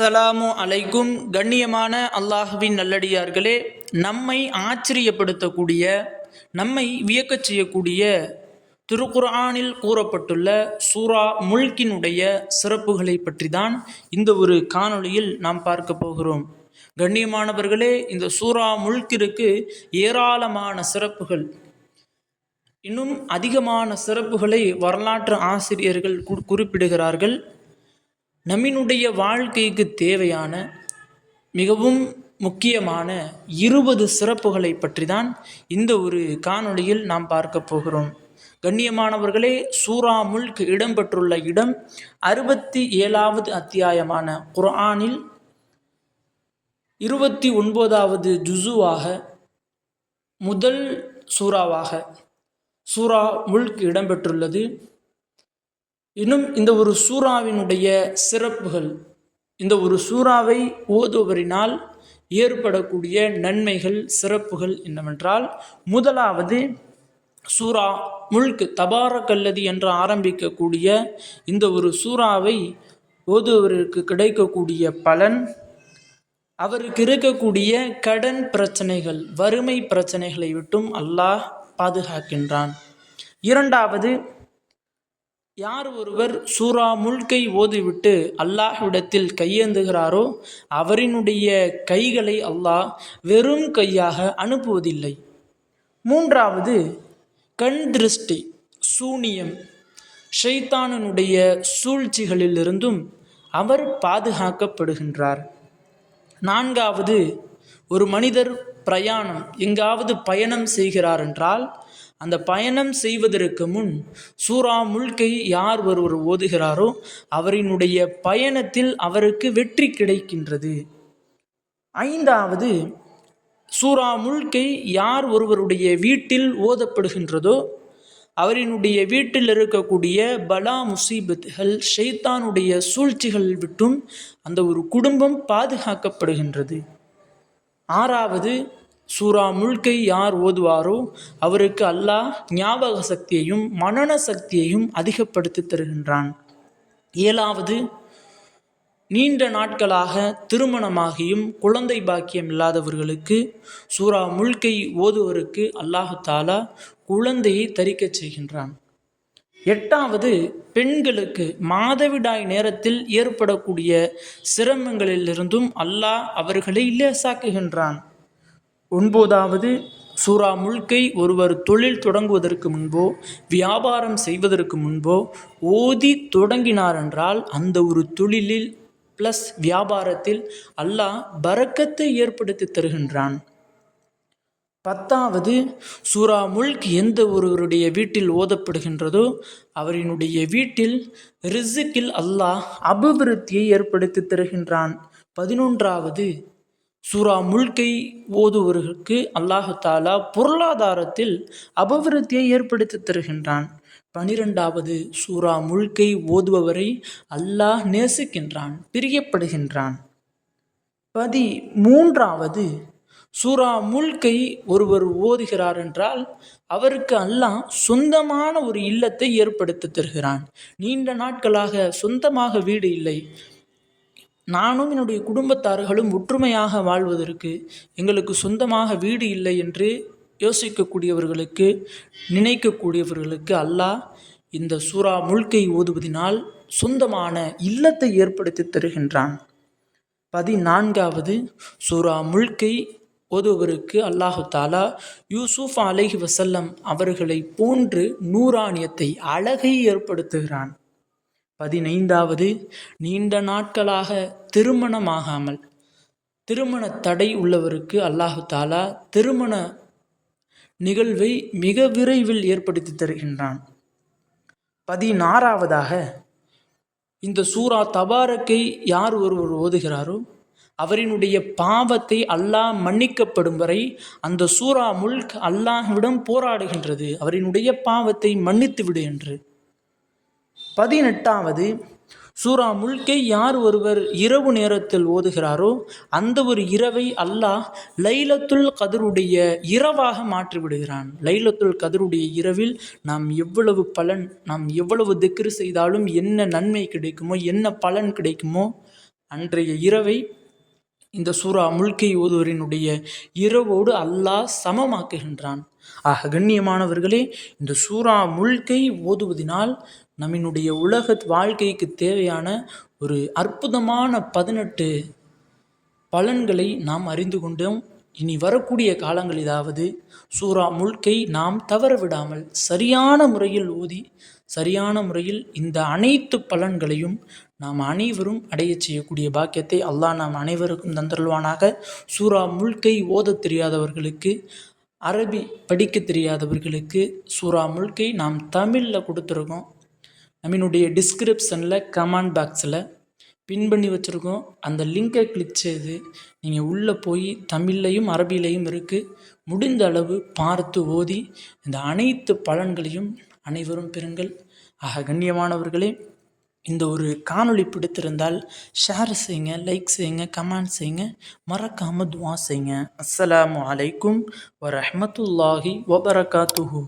அஸ்ஸலாமு அலைக்கும். கண்ணியமான அல்லாஹுவின் நல்லடியார்களே நம்மை ஆச்சரியப்படுத்தக்கூடிய நம்மை வியக்கச் செய்யக்கூடிய திருக்குர்ஆனில் கூறப்பட்டுள்ள சூரா முல்கினுடைய சிறப்புகளை பற்றி தான் இந்த ஒரு காணொளியில் நாம் பார்க்க போகிறோம். கண்ணியமானவர்களே இந்த சூரா முல்கிற்கு ஏராளமான சிறப்புகள். இன்னும் அதிகமான சிறப்புகளை வரலாற்று ஆசிரியர்கள் கு- குறிப்பிடுகிறார்கள். நம்மினுடைய வாழ்க்கைக்கு தேவையான மிகவும் முக்கியமான இருபது சிறப்புகளை பற்றி தான் இந்த ஒரு காணொளியில் நாம் பார்க்க போகிறோம். கண்ணியமானவர்களே சூரா முல்க் இடம்பெற்றுள்ள இடம் அறுபத்தி ஏழாவது அத்தியாயமான குர்ஆனில் இருபத்தி ஒன்பதாவது ஜுசுவாக முதல் சூறாவாக சூரா முல்க் இடம்பெற்றுள்ளது. இன்னும் இந்த ஒரு சூறாவினுடைய சிறப்புகள் இந்த ஒரு சூறாவை ஓதுவரினால் ஏற்படக்கூடிய நன்மைகள் சிறப்புகள் என்னவென்றால் முதலாவது சூரா முல்க் தபாரக்கல்லதி என்று ஆரம்பிக்கக்கூடிய இந்த ஒரு சூறாவை ஓதுவருக்கு கிடைக்கக்கூடிய பலன் அவருக்கு இருக்கக்கூடிய கடன் பிரச்சனைகள் வறுமை பிரச்சனைகளை விட்டும் அல்லாஹ் பாதுகாக்கின்றான். இரண்டாவது யார் ஒருவர் சூரா முல்கை ஓதிவிட்டு அல்லாஹ்விடத்தில் கையேந்துகிறாரோ அவரினுடைய கைகளை அல்லாஹ் வெறும் கையாக அனுப்புவதில்லை. மூன்றாவது கண் திருஷ்டி சூனியம். ஷைத்தானனுடைய சூழ்ச்சிகளிலிருந்தும் அவர் பாதுகாக்கப்படுகின்றார். நான்காவது ஒரு மனிதர் பிரயாணம் எங்காவது பயணம் செய்கிறார் என்றால் அந்த பயணம் செய்வதற்கு முன் சூரா முல்கை யார் ஒருவர் ஓதுகிறாரோ அவரினுடைய பயணத்தில் அவருக்கு வெற்றி கிடைக்கின்றது. ஐந்தாவது சூரா முல்கை யார் ஒருவருடைய வீட்டில் ஓதப்படுகின்றதோ அவரினுடைய வீட்டில் இருக்கக்கூடிய பலா முசீபத்துகள் ஷைத்தானுடைய சூழ்ச்சிகள் விட்டும் அந்த ஒரு குடும்பம் பாதுகாக்கப்படுகின்றது. ஆறாவது சூரா முழுக்கை யார் ஓதுவாரோ அவருக்கு அல்லாஹ் ஞாபக சக்தியையும் மனன சக்தியையும் அதிகப்படுத்தி தருகின்றான். ஏழாவது நீண்ட நாட்களாக திருமணமாகியும் குழந்தை பாக்கியம் இல்லாதவர்களுக்கு சூரா முழுக்கை ஓதுவருக்கு அல்லாஹு தாலா குழந்தையை தரிக்கச் செய்கின்றான். எட்டாவது பெண்களுக்கு மாதவிடாய் நேரத்தில் ஏற்படக்கூடிய சிரமங்களிலிருந்தும் அல்லாஹ் அவர்களை லேசாக்குகின்றான். ஒன்பதாவது சூறா முல்கை ஒருவர் தொழில் தொடங்குவதற்கு முன்போ வியாபாரம் செய்வதற்கு முன்போ ஓதி தொடங்கினார் என்றால் அந்த ஒரு தொழிலில் ப்ளஸ் வியாபாரத்தில் அல்லாஹ் பறக்கத்தை ஏற்படுத்தி தருகின்றான். பத்தாவது சூறா முல்க் எந்த ஒருவருடைய வீட்டில் ஓதப்படுகின்றதோ அவரினுடைய வீட்டில் ரிசுக்கில் அல்லாஹ் அபிவிருத்தியை ஏற்படுத்தி தருகின்றான். பதினொன்றாவது சூரா முல்கை ஓதுவர்களுக்கு அல்லாஹு தாலா பொருளாதாரத்தில் அபிவிருத்தியை ஏற்படுத்தி தருகின்றான். பனிரெண்டாவது சூரா முழுக்கை ஓதுபவரை அல்லாஹ் நேசிக்கின்றான் பிரியப்படுகின்றான். பதி மூன்றாவது சூரா முல்கை ஒருவர் ஓதுகிறார் என்றால் அவருக்கு அல்லாஹ் சொந்தமான ஒரு இல்லத்தை ஏற்படுத்தி தருகிறான். நீண்ட நாட்களாக சொந்தமாக வீடு இல்லை. நானும் என்னுடைய குடும்பத்தார்களும் ஒற்றுமையாக வாழ்வதற்கு எங்களுக்கு சொந்தமாக வீடு இல்லை என்று யோசிக்கக்கூடியவர்களுக்கு நினைக்கக்கூடியவர்களுக்கு அல்லாஹ் இந்த சூரா முழுக்கை ஓதுவதினால் சொந்தமான இல்லத்தை ஏற்படுத்தி தருகின்றான். பதினான்காவது சூரா முழுக்கை ஓதுவருக்கு அல்லாஹு தாலா யூசுப் அலைஹி வசல்லம் அவர்களை போன்று நூறானியத்தை அழகை ஏற்படுத்துகிறான். பதினைந்தாவது நீண்ட நாட்களாக திருமணமாகாமல் திருமண தடை உள்ளவருக்கு அல்லாஹு தாலா திருமண நிகழ்வை மிக விரைவில் ஏற்படுத்தி தருகின்றான். பதினாறாவதாக இந்த சூரா தபாரக்கை யார் ஒருவர் ஓதுகிறாரோ அவரினுடைய பாவத்தை அல்லாஹ் மன்னிக்கப்படும் வரை அந்த சூரா முல்க் அல்லாஹ்விடம் போராடுகின்றது. அவரினுடைய பாவத்தை மன்னித்து விடு என்று. பதினெட்டாவது சூரா முல்கை யார் ஒருவர் இரவு நேரத்தில் ஓதுகிறாரோ அந்த ஒரு இரவை அல்லாஹ் லைலத்துல் கதருடைய இரவாக மாற்றிவிடுகிறான். லைலத்துல் கதருடைய இரவில் நாம் எவ்வளவு பலன் நாம் எவ்வளவு திக்ரு செய்தாலும் என்ன நன்மை கிடைக்குமோ என்ன பலன் கிடைக்குமோ அன்றைய இரவை இந்த சூரா முல்கை ஓதுவரினுடைய இரவோடு அல்லாஹ் சமமாக்குகின்றான். ஆக கண்ணியமானவர்களே இந்த சூரா முல்கை ஓதுவதினால் நம்மினுடைய உலக வாழ்க்கைக்கு தேவையான ஒரு அற்புதமான பதினெட்டு பலன்களை நாம் அறிந்து கொண்டோம். இனி வரக்கூடிய காலங்களிலாவது சூரா முல்கை நாம் தவற விடாமல் சரியான முறையில் ஓதி சரியான முறையில் இந்த அனைத்து பலன்களையும் நாம் அனைவரும் அடைய செய்யக்கூடிய பாக்கியத்தை அல்லாஹ் நாம் அனைவருக்கும் தந்தருள்வானாக. சூரா முல்கை ஓதத் தெரியாதவர்களுக்கு அரபி படிக்க தெரியாதவர்களுக்கு சூரா முல்கை நாம் தமிழில் கொடுத்துருக்கோம். நம்மினுடைய டிஸ்கிரிப்ஷனில் கமெண்ட் பாக்ஸில் பின் பண்ணி வச்சுருக்கோம். அந்த லிங்கை கிளிக் செய்து நீங்கள் உள்ளே போய் தமிழ்லையும் அரபிலையும் இருக்குது முடிந்த அளவு பார்த்து ஓதி இந்த அனைத்து பலன்களையும் அனைவரும் பெறுங்கள். ஆக கண்ணியமானவர்களே இந்த ஒரு காணொளி பிடித்திருந்தால் ஷேர் செய்யுங்க லைக் செய்யுங்க கமெண்ட் செய்யுங்க மறக்காமல் துவா செய்யுங்க அஸ்ஸலாமு அலைக்கும் வரமத்துல்லாஹி வபரகாத்துஹூ.